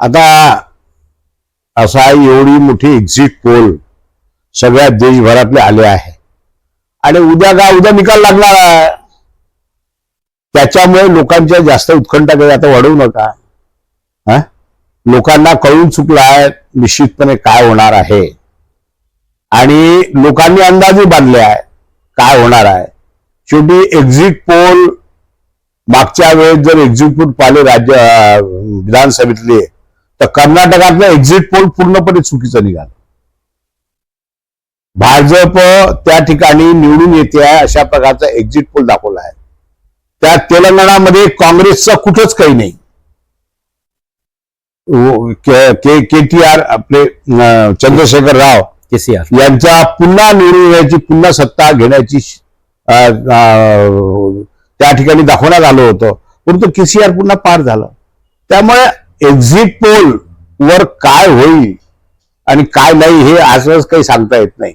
आता असा एवढी मोठी एक्झिट पोल सगळ्या देशभरातले आले आहे. आणि उद्या का उद्या निकाल लागणार आहे. त्याच्यामुळे लोकांच्या जास्त उत्कंठा काही आता वाढवू नका. हा? लोकांना कळून चुकला आहे निश्चितपणे काय होणार आहे. आणि लोकांनी अंदाजही बांधले आहे काय होणार आहे. शेवटी एक्झिट पोल मागच्या वेळेस जर एक्झिट पोल पाहिले राज्य विधानसभेतले तर कर्नाटकातलं एक्झिट पोल पूर्णपणे चुकीचं निघालं. भाजप त्या ठिकाणी निवडून येते आहे अशा प्रकारचा एक्झिट पोल दाखवला आहे. त्या तेलंगणामध्ये काँग्रेसचं कुठंच काही नाही. के के टी आर आपले चंद्रशेखर राव केसीआर. यांच्या पुन्हा निवडून येण्याची पुन्हा सत्ता घेण्याची त्या ठिकाणी दाखवण्यात आलं होतं. परंतु केसीआर पुन्हा पार झालं. त्यामुळे एक्झिट पोल वर काय होईल आणि काय नाही हे आजच काही सांगता येत नाही.